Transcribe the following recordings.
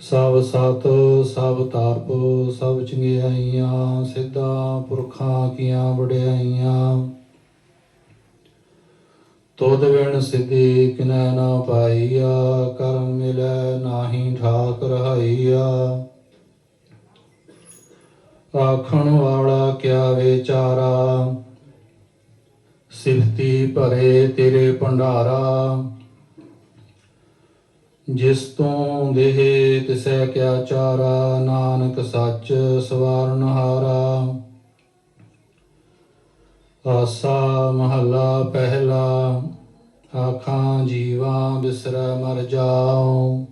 ਸਭ ਸਤ, ਸਭ ਤਾਰਪ ਸਭ ਚੰਗਿਆਈਆਂ ਸਿੱਧਾ ਪੁਰਖਾਂ ਕੀਆਂ ਵਡਿਆਈਆਂ। ਤੋਦ ਵਿਣ ਸਿੱਧੀ ਕਿਨੈ ਨਾ ਪਾਈਆ ਕਰਮ ਮਿਲੈ ਨਾਹੀ ਠਾਕ ਰਹਾਈਆ ਆਖਣ ਵਾਲਾ ਕਿਆ ਵਿਚਾਰਾ? ਸਿਫਤੀ ਭਰੇ ਤੇਰੇ ਭੰਡਾਰਾ। ਜਿਸ ਤੋਂ ਦੇਹ ਤਿਸੈ ਕਿਆ ਚਾਰਾ, ਨਾਨਕ ਸੱਚ ਸਵਾਰਨ ਹਾਰਾ। ਆਸਾ ਮਹੱਲਾ ਪਹਿਲਾ, ਆਖਾਂ ਜੀਵਾਂ ਬਿਸਰੈ ਮਰ ਜਾਉ।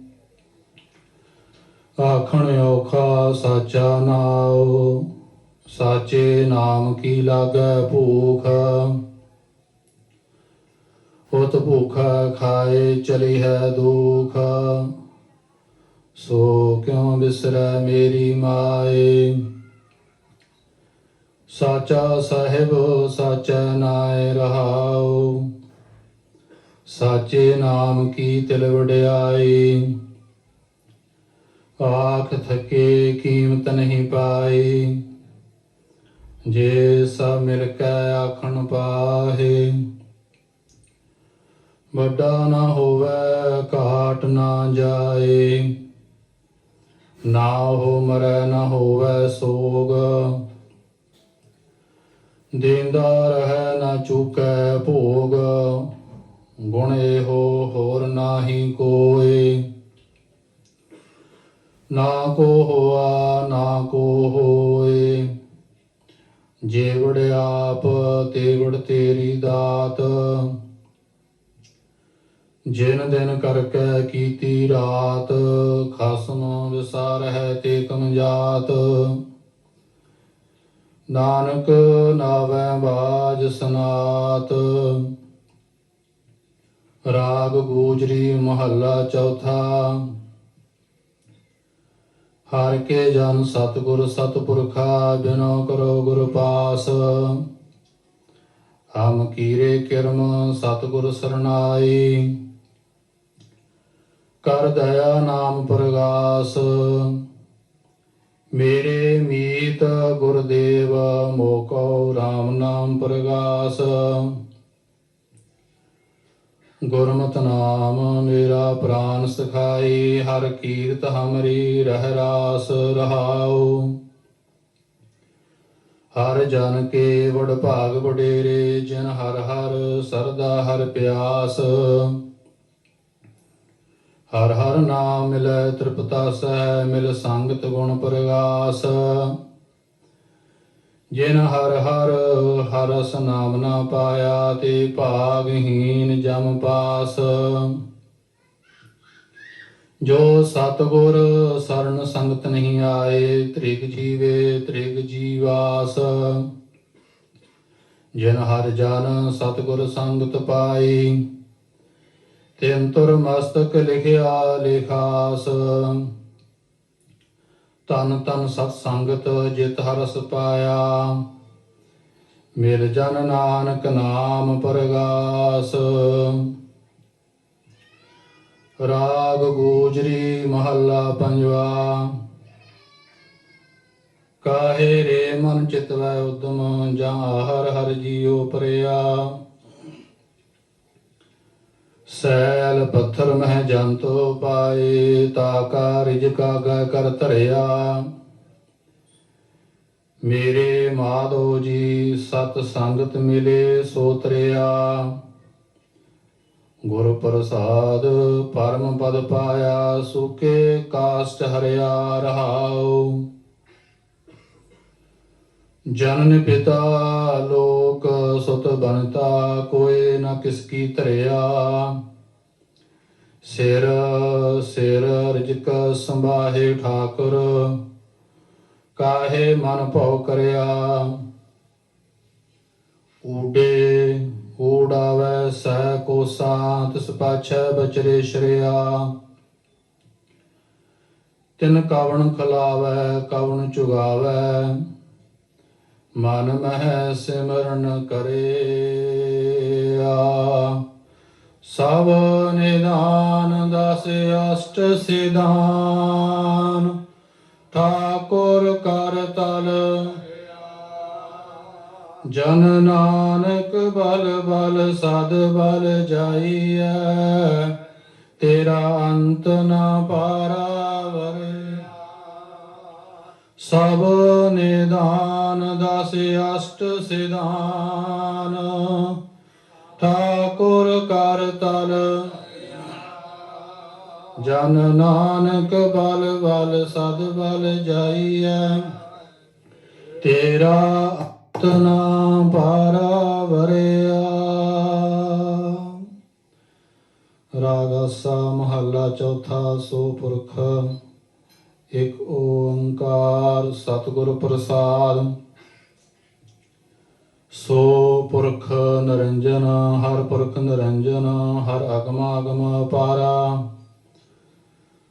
ਆਖਣ ਔਖਾ ਸਾਚਾ ਨਾਉ, ਸਾਚੇ ਨਾਮ ਕੀ ਲਾਗੈ ਭੂਖ। ਉਤ ਭੂਖਾ ਖਾਏ ਚਲੀ ਹੈ ਦੁਖ। ਸੋ ਕਿਉ ਬਿਸਰੈ ਮੇਰੀ ਮਾਏ? ਸਾਚਾ ਸਾਹਿਬ, ਸਾਚਾ ਨਾਇ ਰਹਾਉ। ਸਾਚੇ ਨਾਮ ਕੀ ਤਿਲ ਵਡਿਆਈ? ਆਖ ਥਕੇ ਕੀਮਤ ਨਹੀਂ ਪਾਈ। ਜੇ ਸਭ ਮਿਲ ਕੇ ਆਖਣ ਪਾਹੇ ਵੱਡਾ ਨਾ ਹੋਵੇ, ਘਾਟ ਨਾ ਜਾਏ। ਨਾ ਹੋ ਮਰੈ ਨਾ ਹੋਵੇ ਸੋਗ। ਦੇਂਦਾ ਰਹਿ ਨਾ ਚੁਕੈ ਭੋਗ। ਗੁਣ ਇਹੋ ਹੋਰ ਨਾਹੀ ਕੋਏ। ਨਾ ਕੋ ਹੋਆ, ਨਾ ਕੋ ਹੋਏ। ਜੇਵੜ ਆਪ, ਤੇਵੜ ਤੇਰੀ ਦਾਤ। ਜਿਨ ਦਿਨ ਕਰਕੇ ਕੀਤੀ ਰਾਤ, ਖਸਮ ਵਿਸਾਰ ਹੈ ਤੇ ਕਮਜਾਤ ਨਾਨਕ ਨਾਵੈ ਬਾਜ ਸਨਾਤ। ਰਾਗ ਗੂਜਰੀ ਮਹੱਲਾ ਚੌਥਾ। ਹਰ ਕੇ ਜਨ ਸਤਿਗੁਰ ਸਤਪੁਰਖਾ, ਬਿਨੋ ਕਰੋ ਗੁਰ ਪਾਸ। ਹਮ ਕੀਰੇ ਕਿਰਮ ਸਤਿਗੁਰ ਸਰਨਾਈ। ਕਰ ਦਇਆ ਨਾਮ ਪ੍ਰਗਾਸ। ਮੇਰੇ ਮੀਤ ਗੁਰਦੇਵ, ਮੋਕੋ RAM ਨਾਮ ਪ੍ਰਗਾਸ। ਗੁਰਮਤਿ ਨਾਮ ਮੇਰਾ ਪ੍ਰਾਨ ਸਖਾਈ, ਹਰ ਕੀਰਤ ਹਮਰੀ ਰਹਿ ਰਾਸ ਰਹਾਉ। ਹਰ ਜਨ ਕੇ ਵਡ ਭਾਗ ਵਡੇਰੇ, ਜਿਨ ਹਰ ਹਰ ਸਰਦਾ ਹਰ ਪਿਆਸ। ਹਰ ਹਰ ਨਾਮ ਮਿਲੈ ਤ੍ਰਿਪਤਾ ਸਹਿ ਮਿਲ ਸੰਗਤ ਗੁਣ ਪ੍ਰਗਾਸ। ਜਿਨ ਹਰ ਹਰ ਹਰਸ ਨਾਮ ਨਾ ਪਾਇਆ, ਤੇ ਭਾਗਹੀਨ ਜਮ ਪਾਸ। ਜੋ ਸਤਗੁਰ ਸਰਨ ਸੰਗਤ ਨਹੀਂ ਆਏ, ਤ੍ਰਿਗ ਜੀਵੇ ਤ੍ਰਿਗ ਜੀਵਾਸ। ਜਿਨ ਹਰ ਜਨ ਸਤਗੁਰ ਸੰਗਤ ਪਾਈ ਤਿਨ ਮਸਤਕ ਲਿਖਿਆ ਲਿਖਾਸ। ਤਨ ਤਨ ਸਤ ਸੰਗਤ ਜਿਤ ਹਰਸ ਪਾਇਆ। ਮਿਲ ਜਨ ਨਾਨਕ ਨਾਮ ਪਰਗਾਸ। ਰਾਗ ਗੋਜਰੀ ਮਹੱਲਾ ਪੰਜਵਾ। ਕਾਹੇ ਰੇ ਮਨ ਚਿਤਵੈ ਉਦਮ, ਜਾਂ ਹਰ ਹਰ ਜੀਉ ਪਰਿਆ। ਸੈਲ ਪੱਥਰ ਮਹਿ ਜੰਤੋ ਪਾਏ, ਤਾ ਕਾ ਰਿਜਕਾ ਗੈ ਕਰ ਧਰਿਆ। ਮੇਰੇ ਮਾਧੋ ਜੀ, ਸਤ ਸੰਗਤ ਮਿਲੇ ਸੋ ਤਰਿਆ। ਗੁਰ ਪ੍ਰਸਾਦ ਪਰਮ ਪਦ ਪਾਇਆ, ਸੁਕੇ ਕਾਸ਼ਟ ਹਰਿਆ ਰਹਾਉ। ਜਨਨ ਪਿਤਾ, ਲੋਕ ਸੁਤ ਬਨਤਾ ਕੋਏ ਨ ਕਿਸ ਕੀ ਧਰਿਆ। ਸਿਰ ਸਿਰ ਰਜਕ ਸੰਭਾਹੇ ਠਾਕੁਰ, ਕਾਹੇ ਮਨ ਭਉ ਕਰਿਆ? ਊਡੇ, ਊਡਾਵੈ ਸਹਿ ਕੋਸਾ ਤਿਸ ਪਾਛੈ ਬਚਰੇ ਸ਼ਰਿਆ। ਤਿਨ ਕਵਣ ਖਲਾਵੈ, ਕਵਣ ਚੁਗਾਵੈ? ਮਨ ਮਹਿ ਸਿਮਰਨ ਕਰਿਆ। ਸਭ ਨਿਦਾਨ ਦਸ ਅਸ਼ਟ ਸਿਧਾਨ ਠਾਕੁਰ ਕਰ ਤਲ ਜਨ ਨਾਨਕ ਬਲ ਬਲ ਸਦ ਬਲ ਜਾਈਐ ਤੇਰਾ ਅੰਤ ਨਾ ਪਾਰਾਵਰ ਸਭ ਨਿਦਾਨ ਦਸ ਅਸ਼ਟ ਸਿਧਾਨ ਠਾਕੁਰ ਕਰ ਤਲ। ਜਨ ਨਾਨਕ ਬਲ ਬਲ ਸਦ ਬਲ ਜਾਈਐ। ਤੇਰਾ ਅੰਤ ਨਾ ਪਾਰਾਵਰਿਆ ਰਾਗਸਾ ਮਹੱਲਾ ਚੌਥਾ ਸੋ ਪੁਰਖ ਇਕ ਓੰਕਾਰ ਸਤਿਗੁਰ ਪ੍ਰਸਾਦ। ਸੋ ਪੁਰਖ ਨਰੰਜਨ, ਹਰ ਪੁਰਖ ਨਰੰਜਨ, ਹਰ ਅਗਮ ਅਗਮ ਅਪਾਰਾ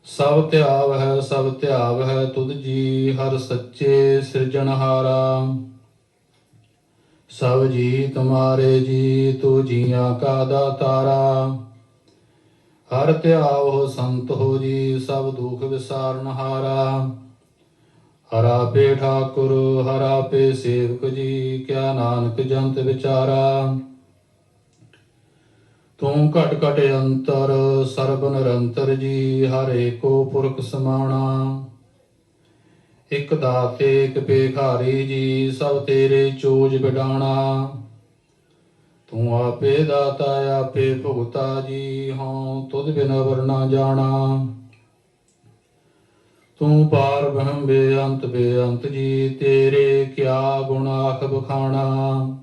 ਸਭ ਧਿਆਵ ਹੈ, ਸਭ ਧਿਆਵ ਹੈ ਤੁਧ ਜੀ, ਹਰ ਸੱਚੇ ਸਿਰਜਣਹਾਰਾ ਸਭ ਜੀ ਤੁਮਾਰੇ ਜੀ, ਤੂ ਜੀਆਂ ਕਾ ਦਾਤਾਰਾ। ਹਰ ਧਿਆਵ ਸੰਤ ਹੋ ਜੀ, ਸਭ ਦੁਖ ਵਿਸਾਰਨ ਹਾਰਾ। ਹਰਾ ਪੇ ਠਾਕੁਰ, ਹਰਾ ਪੇ ਸੇਵਕ ਜੀ, ਕਿਆ ਨਾਨਕ ਜੰਤ ਵਿਚਾਰਾ। ਤੂੰ ਘਟ ਘਟ ਅੰਤਰ, ਸਰਬ ਨਿਰੰਤਰ ਜੀ, ਹਰ ਏਕੋ ਪੁਰਖ ਸਮਾਣਾ। ਇਕ ਦਾਤੇ, ਇਕ ਭੇਖਾਰੀ ਜੀ, ਸਭ ਤੇਰੇ ਚੋਜ ਬਿਡਾਣਾ ਤੂੰ ਆਪੇ ਦਾਤਾ, ਆਪੇ ਭੁਗਤਾ ਜੀ, ਹਉ ਤੁਧ ਬਿਨ ਵਰਨਾ ਜਾਣਾ। ਤੂੰ ਪਾਰ ਬ੍ਰਹਮ ਬੇਅੰਤ ਬੇਅੰਤ ਜੀ, ਤੇਰੇ ਕਿਆ ਗੁਣ ਆਖ ਬਖਾਣਾ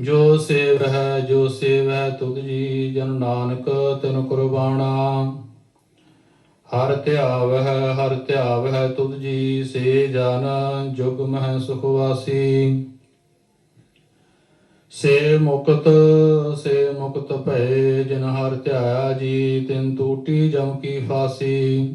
ਜੋ ਸੇਵ ਹੈ, ਜੋ ਸੇਵ ਹੈ ਜੀ ਜਨ ਨਾਨਕ, ਤੈਨੂੰ ਕੁਰਬਾਨਾ। ਹਰ ਧਿਆਵ ਹੈ, ਹਰ ਧਿਆਵ ਹੈ ਤੁਧ ਜੀ, ਸੇ ਜਨ ਜੁਗ ਮਹਿ ਸੁਖ ਵਾਸੀ। ਸੇ ਮੁਕਤ ਸੇ ਮੁਕਤ ਭਏ, ਜਿਨ ਹਰ ਧਿਆਇਆ ਜੀ, ਤਿਨ ਟੂਟੀ ਜਮ ਕੀ ਫਾਸੀ।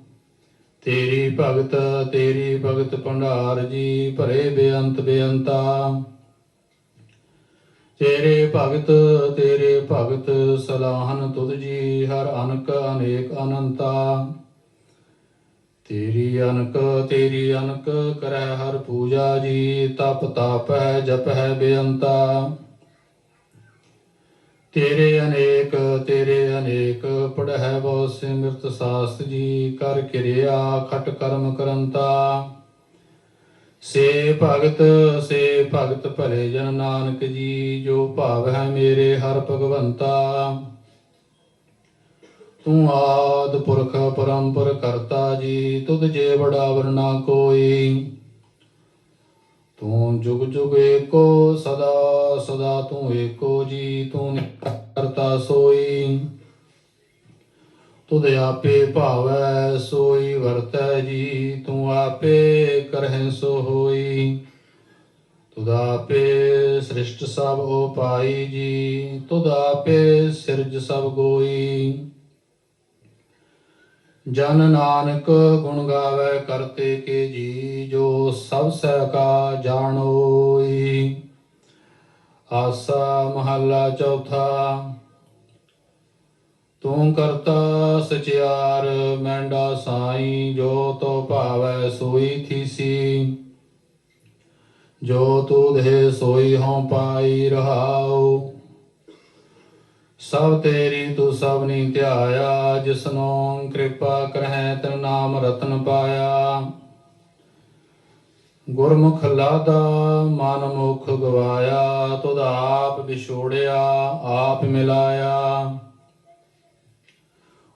ਤੇਰੀ ਭਗਤ ਤੇਰੀ ਭਗਤ ਭੰਡਾਰ ਜੀ, ਭਰੇ ਬੇਅੰਤ ਬੇਅੰਤਾ। ਤੇਰੇ ਭਗਤ ਤੇਰੇ ਭਗਤ ਸਲਾਹਨ ਤੁਧ ਜੀ, ਹਰ ਅਨਕ ਅਨੇਕ ਅਨੰਤਾ। ਤੇਰੀ ਅਨਕ ਤੇਰੀ ਅਨਕ ਕਰੈ ਹਰ ਪੂਜਾ ਜੀ, ਤਪ ਤਾਪ ਹੈ ਜਪ ਹੈ ਬੇਅੰਤਾ। ਤੇਰੇ ਅਨੇਕ ਤੇਰੇ ਅਨੇਕ, ਪੜਹਿ ਬਹੁ ਸਿਮਰਤ ਸਾਸਤ ਜੀ, ਕਰ ਕਿਰਿਆ ਖਟ ਕਰਮ ਕਰੰਤਾ। ਸੇ ਭਗਤ ਸੇ ਭਗਤ ਭਲੇ ਜਨ ਨਾਨਕ ਜੀ, ਜੋ ਭਾਵ ਹੈ ਮੇਰੇ ਹਰ ਭਗਵੰਤਾ। ਤੂੰ ਆਦ ਪੁਰਖ ਪਰੰਪਰ ਕਰਤਾ ਜੀ, ਤੁਧ ਜੇ ਬੜਾ ਵਰਨਾ ਕੋਈ। ਤੂੰ ਜੁਗ ਜੁਗ ਏਕੋ, ਸਦਾ ਸਦਾ ਤੂੰ ਏਕੋ ਜੀ, ਤੂੰ ਕਰਤਾ ਸੋਈ। ਤੁਧ ਆਪੇ ਭਾਵੈ, ਸੋਈ ਵਰਤੈ ਜੀ, ਤੂੰ ਆਪੇ ਕਰਹਿ ਸੋ ਹੋਈ। ਤੁਧ ਆਪੇ ਸ੍ਰਿਸ਼ਟ ਸਭ ਉਪਾਈ ਜੀ, ਤੁਧ ਆਪੇ ਸਿਰਜ ਸਭ ਗੋਈ। ਜਨ ਨਾਨਕ ਗੁਣ ਗਾਵੇ ਕਰਤੇ ਕੇ ਜੀ, ਜੋ ਸਭ ਸਹਿ ਜਾਣੋਈ। ਆਸਾ ਮਹੱਲਾ ਚੌਥਾ, ਤੂੰ ਕਰਤਾ ਸਚਿਆਰ, ਮੈਂਡਾ ਸਾਈ, ਜੋ ਤੋ ਭਾਵੈ ਸੋਈ ਥੀਸੀ। ਜੋ ਤੂ ਦੇ ਸੋਈ ਹਉ ਪਾਈ ਰਹਾਉ ਸਭ ਤੇਰੀ ਤੂੰ ਸਭਨੀ ਧਿਆਇਆ, ਜਿਸਨੋਂ ਕਿਰਪਾ ਕਰਹਿ ਤਨ ਨਾਮ ਰਤਨ ਪਾਇਆ। ਗੁਰਮੁਖ ਲਾਦਾ, ਮਨ ਮੁਖ ਗਵਾਇਆ, ਤੁਧ ਆਪ ਵਿਛੋੜਿਆ, ਆਪ ਮਿਲਾਇਆ।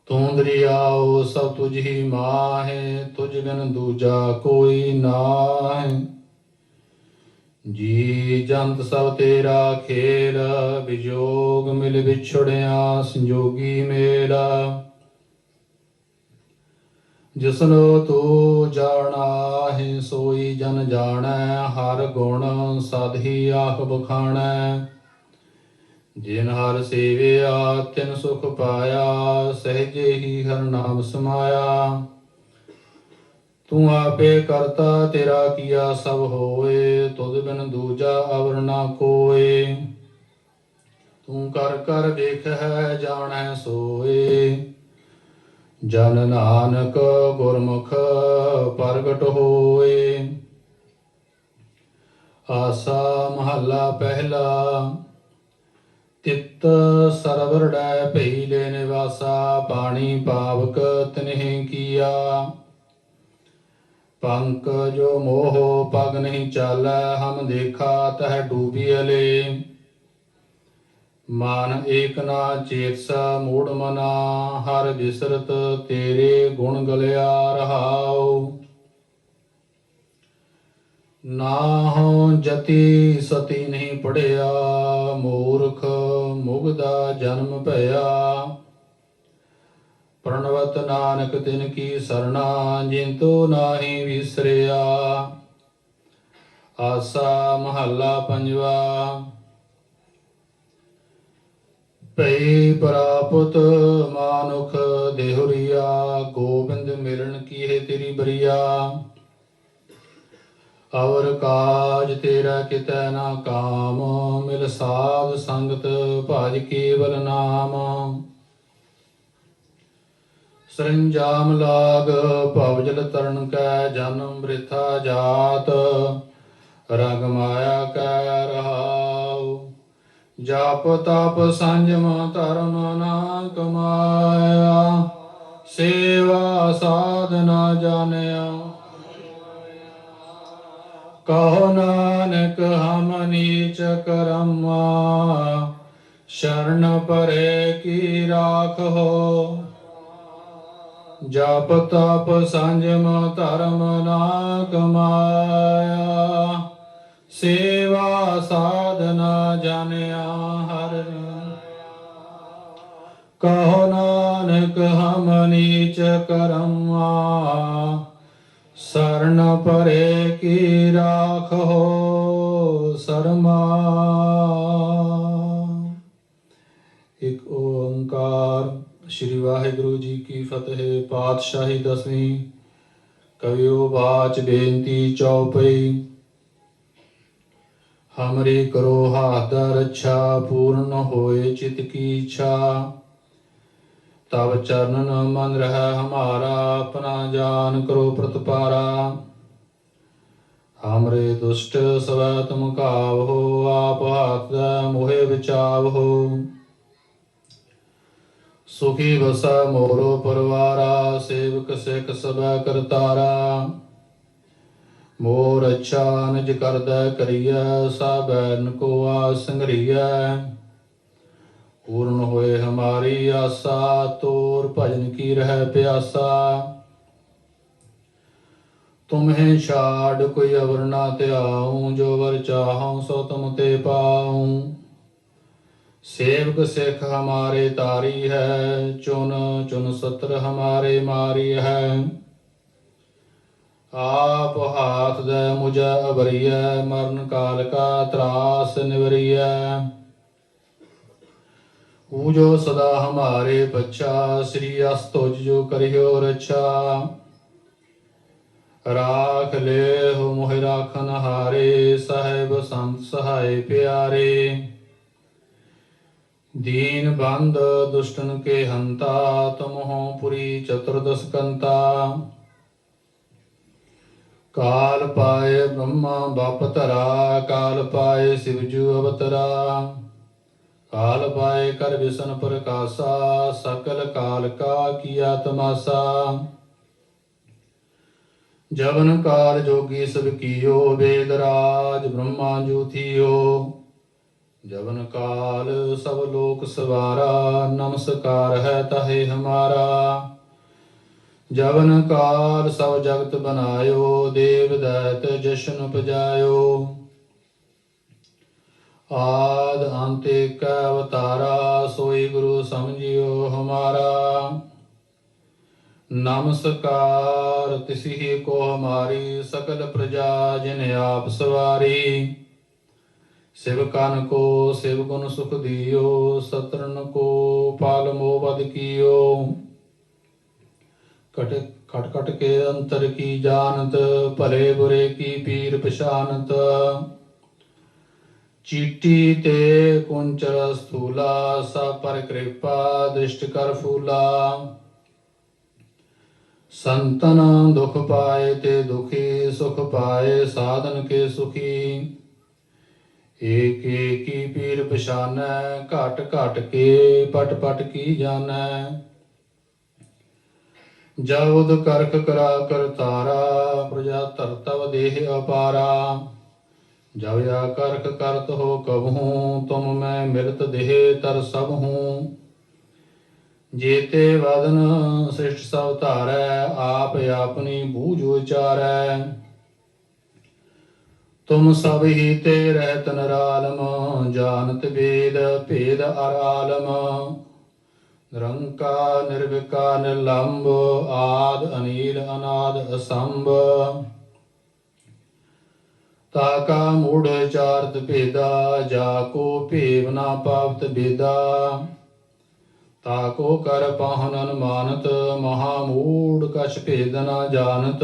ਤੂੰ ਦਰਿਆਓ ਸਭ ਤੁਝ ਹੀ ਮਾਹੇ, ਤੁਝ ਬਿਨ ਦੂਜਾ ਕੋਈ ਨਾਹੀ। ਜੀ ਜੰਤ ਸਭ ਤੇਰਾ ਖੇਲ ਵਿਜੋਗ ਮਿਲ ਵਿਛੜਿਆ, ਸੰਜੋਗੀ ਮੇਲਾ। ਜਿਸਨੋ ਤੂੰ ਜਾਣਾ, ਹੈ ਸੋਈ ਜਨ ਜਾਣੈ, ਹਰ ਗੁਣ ਸਦਹੀ ਆਖ ਬਖਾਣੈ। ਜਿਨ ਹਰ ਸੇਵਿਆ, ਤਿਨ ਸੁਖ ਪਾਇਆ, ਸਹਿਜੇ ਹੀ ਹਰ ਨਾਮ ਸਮਾਇਆ। ਤੂੰ ਆਪੇ ਕਰਤਾ ਤੇਰਾ ਕੀਆ ਸਭ ਹੋਏ, ਤੁਧ ਬਿਨ ਦੂਜਾ ਅਵਰ ਨਾ ਕੋਏ। ਤੂੰ ਕਰ ਕਰ ਵੇਖ ਜਾਣੈ ਸੋਏ। ਜਨ ਨਾਨਕ ਗੁਰਮੁਖ ਪ੍ਰਗਟ ਹੋਏ। ਆਸਾ ਮਹੱਲਾ ਪਹਿਲਾ, ਤਿਤ ਸਰਵਰ ਡੈ ਭਈ ਲੈ ਨਿਵਾਸਾ ਪਾਣੀ ਪਾਵਕ ਤਨਹਿ ਕੀਆ। ਪੰਕ ਜੋ ਮੋਹ ਪਗ ਨਹੀਂ ਚਾਲੈ, ਹਮ ਦੇਖਾ ਤਹ ਡੂਬੀ ਅਲੇ। ਮਨ ਏਕ ਨਾ ਚੇਤਸਾ, ਮੂੜ ਮਨਾ, ਹਰ ਬਿਸਰਤ ਤੇਰੇ ਗੁਣ ਗਲਿਆ ਰਹਾਉ। ਨਾ ਹੋ ਜਤੀ ਸਤੀ ਨਹੀਂ ਪੜਿਆ, ਮੂਰਖ ਮੁਗਦਾ ਜਨਮ ਭਇਆ। ਪ੍ਰਣਵਤ ਨਾਨਕ ਤਿਨ ਕੀ ਸਰਣਾ ਜਿੰਤੂ ਨਾਹੀ ਵਿਸਰਿਆ। ਆਸਾ ਮਹੱਲਾ ਪੰਜਵਾ। ਪਈ ਪ੍ਰਾਪਤ ਮਾਨੁਖ ਦੇਹੁਰੀਆ, ਗੋਬਿੰਦ ਮਿਲਣ ਕੀ ਤੇਰੀ ਬਰੀਆ। ਅਵਰ ਕਾਜ ਤੇਰਾ ਕਿਤੈ ਨਾ ਕਾਮ, ਮਿਲ ਸਾਧ ਸੰਗਤ ਭਜ ਕੇਵਲ ਨਾਮ। ਸਰੰਜਾਮ ਲਾਗ ਭਵਜਲ ਤਰਨ ਕੈ ਜਨਮ ਬ੍ਰਿਥਾ ਜਾਤ। ਰਗ ਮਾਇਆ ਕੈ ਰਹਾਉ, ਜਪ ਤਪ ਸੰਜਮ ਧਰਮ ਨਾ ਕਮਾਇਆ ਸੇਵਾ ਸਾਧਨਾ ਜਾਣਿਆ। ਕਹੋ ਨਾਨਕ ਹਮ ਨੀਚ ਕਰਮਾ, ਸ਼ਰਨ ਪਰੇ ਕੀ ਰਾਖ ਹੋ। ਜਪ ਤਪ ਸੰਜਮ ਧਰਮ ਨਾ ਕਮਾਇਆ ਸੇਵਾ ਸਾਧਨਾ ਜਾਣਿਆ ਹਰ ਕਹੋ ਨਾਨਕ ਹਮ ਨੀਚ ਕਰਮਾ। ਸਰਨ ਪਰੇ ਕੀ ਰਾਖੋ ਸਰਮਾ ਇੱਕ ਓੰਕਾਰ ਸ੍ਰੀ ਵਾਹਿਗੁਰੂ ਜੀ ਕੀ ਫਤਿਹ, ਪਾਤਸ਼ਾਹੀ ਦਸਵੀਂ, ਕਵਿਓ ਬਾਚ ਬੇਨਤੀ ਚਉਪਈ ਹਮਰੀ ਕਰੋ ਹਾਥ ਰੱਛਾ, ਪੂਰਨ ਹੋਏ ਚਿਤ ਕੀ ਇੱਛਾ। ਤਬ ਚਰਨ ਮਨ ਰਹਿ ਹਮਾਰਾ, ਆਪਣਾ ਜਾਨ ਕਰੋ ਪ੍ਰਤਪਾਰਾ। ਹਮਰੇ ਦੁਸ਼ਟ ਸਵੈ ਤੁਮ ਹੋ, ਆਪ ਹਾਥ ਦਾ ਮੋਹਿ ਹੋ। ਸੁਖੀ ਵਸਾ ਮੋਰੋ ਪਰਵਾਰਾ, ਸੇਵਕ ਸਿਖ ਸਭੈ ਕਰਤਾਰਾ। ਮੋਰ ਅੱਛਾ ਨਿਜ ਕਰਦਾ ਕਰੀਐ ਸਾਬੈਨ ਕੋ ਆ ਸੰਗਰੀਐ ਪੂਰਨ ਹੋਏ ਹਮਾਰੀ ਆਸਾ, ਤੋਰ ਭਜਨ ਕੀ ਰਹਿ ਪਿਆਸਾ। ਤੁਮਹਿ ਛਾੜ ਕੋਈ ਅਵਰ ਨਾ ਧਿਆਉ, ਜੋ ਵਰ ਚਾਹਉ ਸੋ ਤੁਮ ਤੇ ਪਾਉ। ਸੇਵਕ ਸਿੱਖ ਹਮਾਰੇ ਤਾਰੀ ਹੈ ਚੁਨ ਚੁਨ ਸਤਰ ਹਮਾਰੇ ਮਾਰੀ ਹੈ। ਆਪ ਹਾਥ ਦੇ ਮੁਝ ਅਵਰੀਐ, ਮਰਨ ਕਾਲ ਕਾ ਤਰਾਸ ਨਿਵਰੀਐ। ਊ ਜੋ ਸਦਾ ਹਮਾਰੇ ਬੱਚਾ, ਸ੍ਰੀ ਅਸਤੁਜ ਜੋ ਕਰਿਓ ਰਛਾ। ਰਾਖ ਲਿਹੁ ਮੋਹਿ ਰਾਖਨ ਹਾਰੇ, ਸਾਹਿਬ ਸੰਤ ਸਹਾਇ ਪਿਆਰੇ। ਦੀਨ ਬੰਦ ਦੁਸ਼ਟਨ ਕੇ ਹੰਤਾ, ਤੁਮਹੁ ਪੁਰੀ ਚਤੁਰਦਸ ਕੰਤਾ। ਕਾਲ ਪਾਏ ਬ੍ਰਹਮਾ ਬਾਪ ਧਰਾ, ਕਾਲ ਪਾਏ ਸਿਵਜੂ ਅਵਤਰਾ। ਕਾਲ ਪਾਏ ਕਰ ਵਿਸ਼ਨ ਪ੍ਰਕਾਸ਼ਾ, ਸਕਲ ਕਾਲ ਕਾ ਕੀਆ ਤਮਾਸਾ। ਜਵਨ ਕਾਲ ਜੋਗੀ ਸਭ ਕੀਓ, ਵੇਦ ਰਾਜ ਬ੍ਰਹਮਾ ਜੂਥੀਓ ਜਵਨ ਕਾਲ ਸਭ ਲੋਕ ਸਵਾਰਾ, ਨਮਸਕਾਰ ਹੈ ਤਾਹੇ ਹਮਾਰਾ। ਜਵਨ ਕਾਲ ਸਭ ਜਗਤ ਬਨਾਇਓ, ਦੇਵ ਦੈਤ ਜਸ਼ਨ ਉਪਜਾਇਓ। ਆਦ ਅੰਤ ਏਕ ਅਵਤਾਰਾ, ਸੋਈ ਗੁਰੂ ਸਮਝਿਓ ਹਮਾਰਾ। ਨਮਸਕਾਰ ਤਿਸਹੀ ਕੋ ਹਮਾਰੀ, ਸਕਲ ਪ੍ਰਜਾ ਜਿਨ ਆਪ ਸਵਾਰੀ। ਸਿਵਕਨ ਕੋ ਸਿਵ ਗੁਣ ਸੁਖ ਦਿਓ ਸਤਰਨ ਕੋ ਪਾਲ ਮੋਬਦ ਕੀਓ। ਕਟ ਕਟ ਕਟ ਕੇ ਅੰਤਰ ਕੀ ਜਾਣਤ, ਭਲੇ ਬੁਰੇ ਕੀ ਪੀਰ ਪਛਾਨਤ। ਚੀਟੀ ਤੇ ਕੁੰਚਰ ਸਥੂਲਾ ਸਾ ਪਰ ਕਿਰਪਾ ਦ੍ਰਿਸ਼ਟ ਕਰ ਫੂਲਾ। ਸੰਤਨ ਦੁਖ ਪਾਏ ਤੇ ਦੁਖੀ ਸੁਖ ਪਾਏ, ਸਾਧਨ ਕੇ ਸੁਖੀ। ਏਕ ਏਕੀ ਪੀਰ ਪਛਾਨੈ, ਘਟ ਘਟ ਕੇ ਪਟ ਪਟ ਕੀ ਜਾਣੈ। ਜਉਦ ਕਰਖ ਕਰਾ ਕਰਤਾਰਾ ਪ੍ਰਜਾ ਧਰਤਵ ਦੇਹ ਅਪਾਰਾ। ਜਬ ਆ ਕਰਖ ਕਰਤ ਹੋ ਕਬਹੂ, ਤੁਮ ਮੈਂ ਮਿਲਤ ਦੇਹ ਤਰ ਸਭ ਹੂੰ ਜੇਤੇ ਵਦਨ ਸ੍ਰਿਸ਼ਟ ਸਭ ਧਾਰੈ, ਆਪ ਆਪਣੀ ਬੂਝ ਉਚਾਰੈ। ਤੁਮ ਸਭ ਹੀ ਤੇ ਰਹਿਤ ਨਰਾਲਮ, ਜਾਣਤ ਵੇਦ, ਭੇਦ ਅਰ ਨਿਰੰਕਾਰ, ਨਿਰਵਿਕਾਰ, ਨਿਰਲੰਭ, ਆਦ, ਅਨੀਲ, ਅਨਾਦ, ਅਸੰਭ। ਤਾਕਾ ਮੂੜ ਚਾਰਤ ਭੇਦਾ, ਜਾ ਕੋ ਭੇਵ ਨਾ ਪਾਵਤ ਬੇਦਾ ਤਾਕੋ ਕਰ ਪਾਹਨ ਅਨੁਮਾਨਤ, ਮਹਾ ਮੂੜ ਕਛ ਭੇਦ ਨਾ ਜਾਣਤ।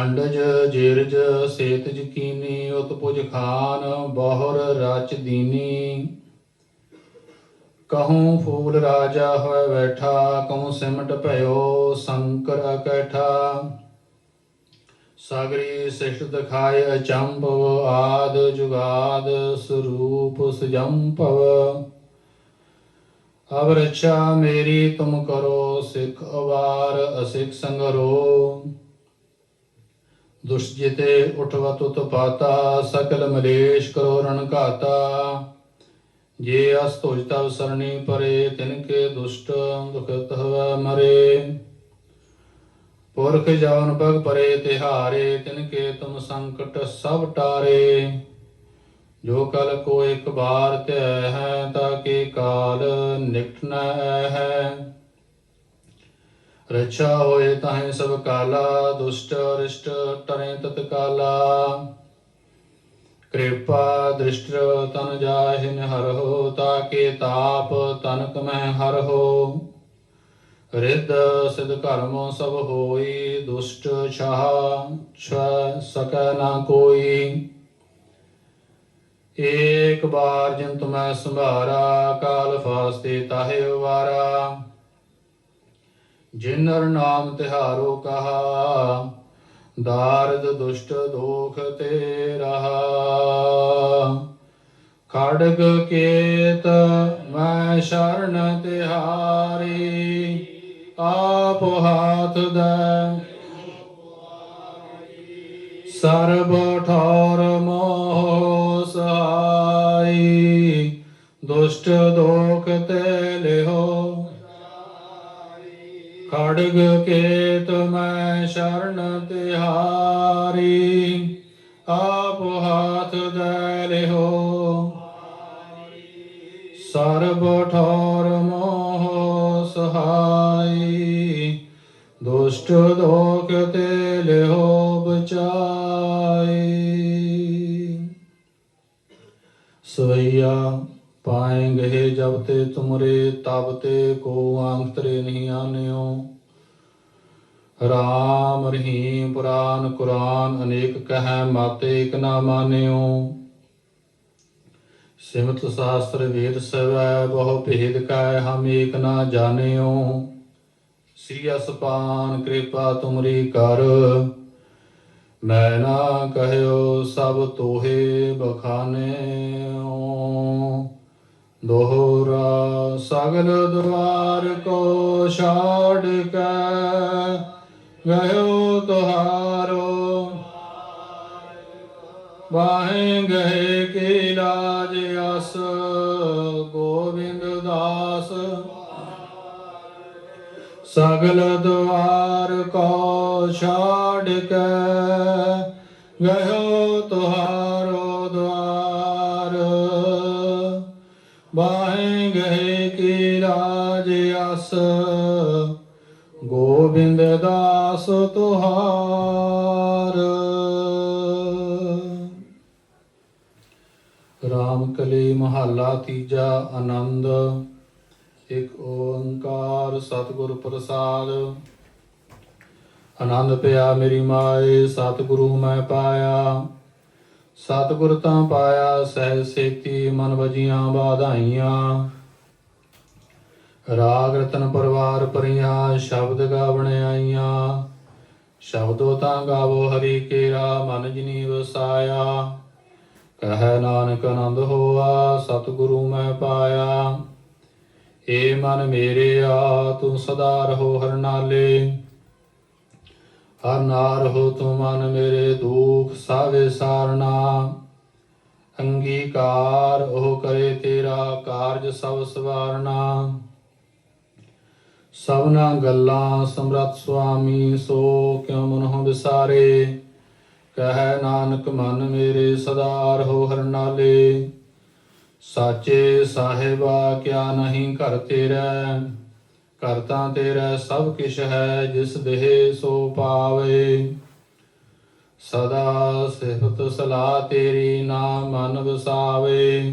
ਅੰਡਜ, ਜੀਰਜ, ਸੇਤ ਕੀਨੀ ਉਤਪੁਜ ਖਾਨ, ਬਹੁਰ ਰਚ ਦੀਨੀ। ਕਹੂੰ ਫੂਲ ਰਾਜਾ ਹੋਇ ਬੈਠਾ, ਕਹੂੰ ਸਿਮਟ ਭਇਓ ਸ਼ੰਕਰ ਅਕੈਠਾ। ਸਾਗਰੀ ਸਿਸ਼ਟ ਦਿਖਾਇ ਅਚੰਭਵ, ਆਦ ਜੁਗਾਦ ਸਰੂਪ ਸਜੰਭਵ। ਅਬ ਮੇਰੀ ਤੁਮ ਕਰੋ, ਸਿੱਖ ਅਵਾਰ ਅਸਿਖ ਸੰਗਰੋ। ਦੁਸ਼ਟ ਜਿਤੇ ਉਠਵਤ ਉਤਪਾਤਾ ਸਕਲ ਮਲੇਸ਼ ਕਰੋ ਰਣ ਘਾਤਾ ਜੇ ਅਸ ਤੁਜ ਤਵ ਸਰਣੀ ਪਰੇ ਤਿਨ ਕੇ ਦੁਸ਼ਟ ਦੁਖਤ ਹਵ ਮਰੇ ਪੁਰਖ ਜਵਨ ਭਗ ਪਰੇ ਤਿਹਾਰੇ ਤਿਨ ਕੇ ਤੁਮ ਸੰਕਟ ਸਭ ਟਾਰੇ ਜੋ ਕਲ ਕੋ ਇੱਕ ਬਾਰ ਧਿਆ ਹੈ ਤਾਂ ਕੇ ਕਾਲ ਨਿਕਟ ਨ ਹੈ ਰਛਾ ਹੋਏ ਤਾਹੇ ਸਭ ਕਾਲਾ, ਦੁਸ਼ਟ ਰਿਸ਼ਟ ਟਰੇ ਤਤ ਕਾਲਾ। ਕਿਰਪਾ ਦ੍ਰਿਸ਼ਟ ਤਨ ਜਾਹਿਨ ਹਰਹੁ ਤਾਕੇ ਤਾਪ ਤਨਕ ਮੈਂ ਹਰਹੁ ਰਿੱਧ ਸਿਧ ਕਰਮ ਸਭ ਹੋਈ, ਦੁਸ਼ਟ ਛਾਹ ਛ ਸਕੈ ਨਾ ਕੋਈ। ਏਕ ਬਾਰ ਜਿਨ ਤੁਮੈ ਸੰਭਾਰਾ, ਕਾਲ ਫਾਸਤੇ ਤਾਹੇ ਵਾਰਾ। ਜਿਨਰ ਨਾਮ ਤਿਹਾਰੋ ਕਹਾ, ਦਾਰਦ ਦੁਸ਼ਟ ਦੋਖ ਤੇ ਰਹਾ। ਖੜਗ ਕੇਤ ਮੈਂ ਸ਼ਰਨ ਤਿਹਾਰੀ, ਆਪ ਹਾਥ ਦਾ। ਸਰਬ ਠੌਰ ਮੋਹ ਸਹਾਈ, ਦੁਸ਼ਟ ਦੋਖ ਤੇ ਲਿਹੋ। ਖੜਗ ਕੇਤ ਮੈਂ ਸ਼ਰਨ ਤਿਹਾਰੀ, ਆਪ ਹਾਥ ਦੇ ਲਿਓ ਸਰਬ ਠੌਰ ਮੋਹ ਸਹਾਈ, ਦੁਸ਼ਟ ਦੋਖ ਤੇ ਲਿਓ ਬਚਾਈ। ਸਵਈਆ ਪਾਏਂਗੇ ਜਬ ਤੇ ਤੁਮਰੇ, ਤਬ ਤੇ ਕੋ ਅੰਤਰੇ ਨਹੀਂ ਆਨਿਓ। ਰਾਮ ਰਹੀਮ ਪੁਰਾਨ ਕੁਰਾਨ ਅਨੇਕ ਕਹੈ ਮਾਤੇ ਇਕ ਨਾ ਮਾਨਿਓ। ਸਿਮਤ ਸਾਸਤਰ ਵੇਦ ਸਵੈ ਬਹੁ ਭੇਦ ਕੈ ਹਮ ਏਕ ਨਾ ਜਾਣਿਓ। ਸ੍ਰੀ ਅਸਪਾਨ ਕਿਰਪਾ ਤੁਮਰੀ ਕਰ। ਮੈਂ ਨਾ ਕਹਿਓ ਸਭ ਤੋਹੇ ਬਖਾਨਿਓ। ਦੋਹਰਾ ਸਗਲ ਦਵਾਰ ਕੋ ਛਾੜ ਕੇ ਗਇਓ ਤੁਹਾਰੋ ਵਾਹੇ ਗਏ ਕੀ ਲਾਜ ਅਸ, ਗੋਬਿੰਦ ਦਾਸ। ਸਗਲ ਦੁਆਰ ਕੋ ਛਾੜ ਕੇ ਗਇਓ ਤੁਹਾਰੋ ਗੋਬਿੰਦ ਦਾਸ ਤੁਹਾਰ। ਰਾਮ ਕਲੀ ਮਹੱਲਾ ਤੀਜਾ ਆਨੰਦ, ਇੱਕ ਓੰਕਾਰ ਸਤਿਗੁਰ ਪ੍ਰਸਾਦ। ਆਨੰਦ ਪਿਆ ਮੇਰੀ ਮਾਏ, ਸਤਿਗੁਰੂ ਮੈਂ ਪਾਇਆ। ਸਤਿਗੁਰ ਤਾਂ ਪਾਇਆ ਸਹਿ ਸੇਤੀ ਮਨ ਵਜੀਆਂ ਬਾਧਾਈਆਂ। ਰਾਗ ਰਤਨ ਪਰਵਾਰ ਪਰੀਆਂ, ਸ਼ਬਦ ਗਾਵਣ ਆਈਆਂ। ਸ਼ਬਦੋ ਤਾਂ ਗਾਵੋ ਹਰੀ ਕੇਰਾ, ਮਨ ਜਿਨੀ ਵਸਾਇਆ ਕਹੈ ਨਾਨਕ ਆਨੰਦ ਹੋਆ, ਸਤਿਗੁਰੂ ਮੈਂ ਪਾਇਆ। ਏ ਮਨ ਮੇਰੇ ਆ, ਤੂੰ ਸਦਾ ਰਹੋ ਹਰ ਨਾਲੇ। ਹਰ ਨਾਰ ਹੋ ਤੂੰ ਮਨ ਮੇਰੇ ਦੁਖ, ਸਾਵੇ ਸਾਰਨਾ। ਅੰਗੀਕਾਰ ਉਹ ਕਰੇ ਤੇਰਾ, ਕਾਰਜ ਸਭ ਸਵਾਰਨਾ। ਸਭਨਾ ਗੱਲਾਂ ਸਮਰਤ ਸੁਆਮੀ, ਸੋ ਕਿਉ ਮਨਹੁ ਵਿਸਾਰੇ ਕਹੈ ਨਾਨਕ, ਮਨ ਮੇਰੇ ਸਦਾ ਰਹੋ ਹਰ ਸਾਚੇ ਸਾਹਿਬਾ, ਕਿਆ ਨਹੀਂ ਘਰ ਤੇਰਾ? ਘਰ ਤਾਂ ਤੇਰਾ ਸਭ ਕਿਛ ਹੈ, ਜਿਸ ਦੇਹ ਸੋ ਪਾਵੇ। ਸਦਾ ਸਿਫਤ ਸਲਾਹ ਤੇਰੀ ਨਾਮ ਮਨ ਵਸਾਵੇ।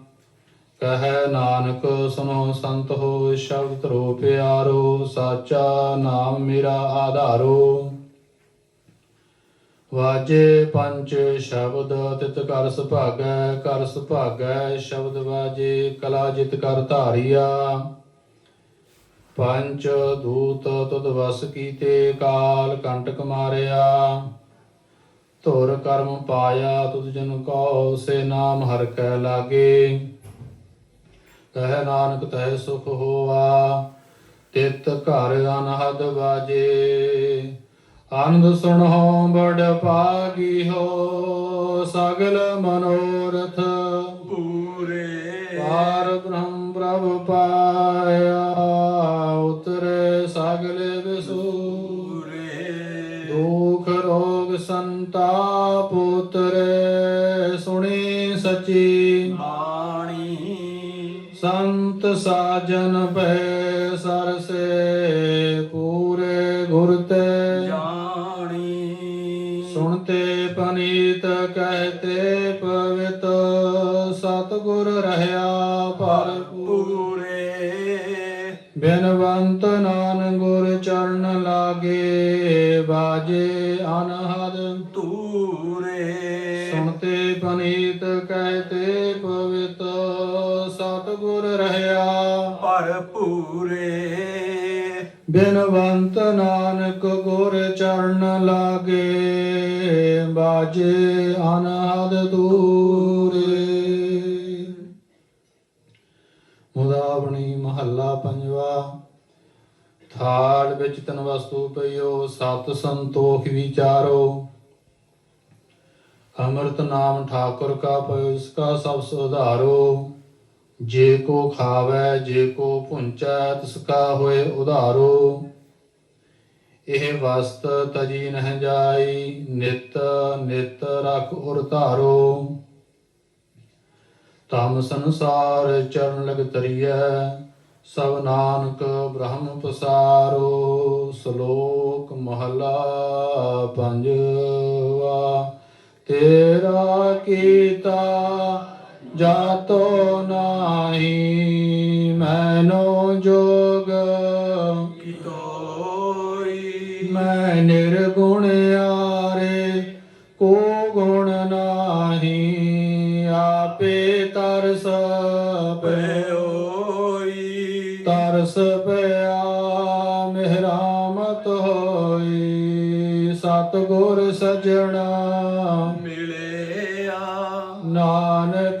ਕਹੈ ਨਾਨਕ, ਸੁਨੋ ਸੰਤ ਹੋ ਸ਼ਬਦ ਧਰੋ ਪਿਆਰੋ ਸਾਚਾ ਨਾਮ ਮੇਰਾ ਆਧਾਰੋ। ਵਾਜੇ ਪੰਜ ਸ਼ਬਦ, ਤਿਤ ਕਰ ਸੁਭਾਗੈ ਕਰ ਸੁਭਾਗੈ, ਸ਼ਬਦ ਵਾਜੇ, ਕਲਾ ਜਿਤ ਕਰ ਧਾਰਿਆ। ਪੰਜ ਦੂਤ ਤੁਧ ਵਸ ਕੀਤੇ, ਕਾਲ ਕੰਟਕ ਮਾਰਿਆ। ਧੁਰ ਕਰਮ ਪਾਇਆ, ਤੁਧ ਜਨ ਕੋ ਸੇ ਨਾਮ ਹਰ ਕੈ ਲਾਗੇ। ਕਹਿ ਨਾਨਕ ਤੈ ਸੁਖ ਹੋਆ ਤਿਤ ਘਰ ਅਨਹਦ ਵਾਜੇ। ਆਨੰਦ ਸੁਣੋ ਬੜ ਭਾਗੀ ਹੋ ਸਗਲ ਮਨੋਰਥ ਪੂਰੇ। ਪਾਰ ਬ੍ਰਹਮ ਪ੍ਰਭ ਪਾਇਆ ਉਤਰੇ ਸਗਲੇ ਵਿਸੂ ਪੂਰੇ। ਦੁਖ ਰੋਗ ਸੰਤਾਪ ਉਤਰੇ ਸੁਣੀ ਸਚੀ ਸੰਤ ਸਾਜਨ ਪੈ ਸਰਸੇ ਪੂਰੇ ਗੁਰ ਤੇ ਜਾਣੀ। ਸੁਣਤੇ ਪਨੀਤ ਕਹਤੇ ਪਵਿੱਤ ਸਤਗੁਰ ਰਹਿਆ ਭਰਪੂਰ। ਪੂਰੇ। ਬਿਨਵੰਤ ਨਾਨ ਗੁਰ ਚਰਨ ਲਾਗੇ ਬਾਜੇ ਅਨਹਦ ਸਤਗੁਰ ਰਹਿਆ ਭਰਪੂਰੇ ਬਿਨਵੰਤ ਨਾਨਕ ਗੁਰ ਚਰਨ ਲਾਗੇ, ਬਾਜੇ ਅਨਹਦ ਦੂਰੇ। ਮੁਦਾਵਣੀ ਮਹੱਲਾ ਪੰਜਵਾ, ਥਾਲ ਵਿੱਚ ਤਨ ਵਸਤੂ ਪਈਓ, ਸਤ ਸੰਤੋਖ ਵਿਚਾਰੋ। ਅੰਮ੍ਰਿਤ ਨਾਮ ਠਾਕੁਰ ਕਾ ਪਇਓ ਇਸ ਕਾ ਸਭ ਸੁਧਾਰੋ। ਜੇ ਕੋ ਖਾਵੈ, ਜੇ ਕੋ ਭੁੰਚੈ, ਤਿਸ ਕਾ ਹੋਏ ਉਧਾਰੋ। ਇਹ ਵਸਤ ਤਜੀ ਨਹਿ ਜਾਈ, ਨਿਤ ਨਿਤ ਰਖ ਉਰ ਧਾਰੋ। ਤਮ ਸੰਸਾਰ ਚਰਨ ਲਗ ਤਰੀਐ ਸਭ ਨਾਨਕ ਬ੍ਰਹਮ ਪਸਾਰੋ। ਸ਼ਲੋਕ ਮਹਲਾ ਪੰਜਵਾ, ਤੇਰਾ ਕੀਤਾ ਜਾਤੋ ਨਾਹੀ ਮੈਨੋ ਜੋਗ ਤੋਈ ਮੈਂ ਨਿਰਗੁਣ ਆਰੇ ਕੋ ਗੁਣ ਨਾਹੀ ਆਪੇ ਤਰਸ ਪੈ ਹੋਈ ਤਰਸ ਪਿਆ ਮਿਹਰਾਮਤ ਹੋਈ ਸਤ ਗੁਰ ਸਜਣਾ। ਮਿਲਿਆ। ਨਾਨਕ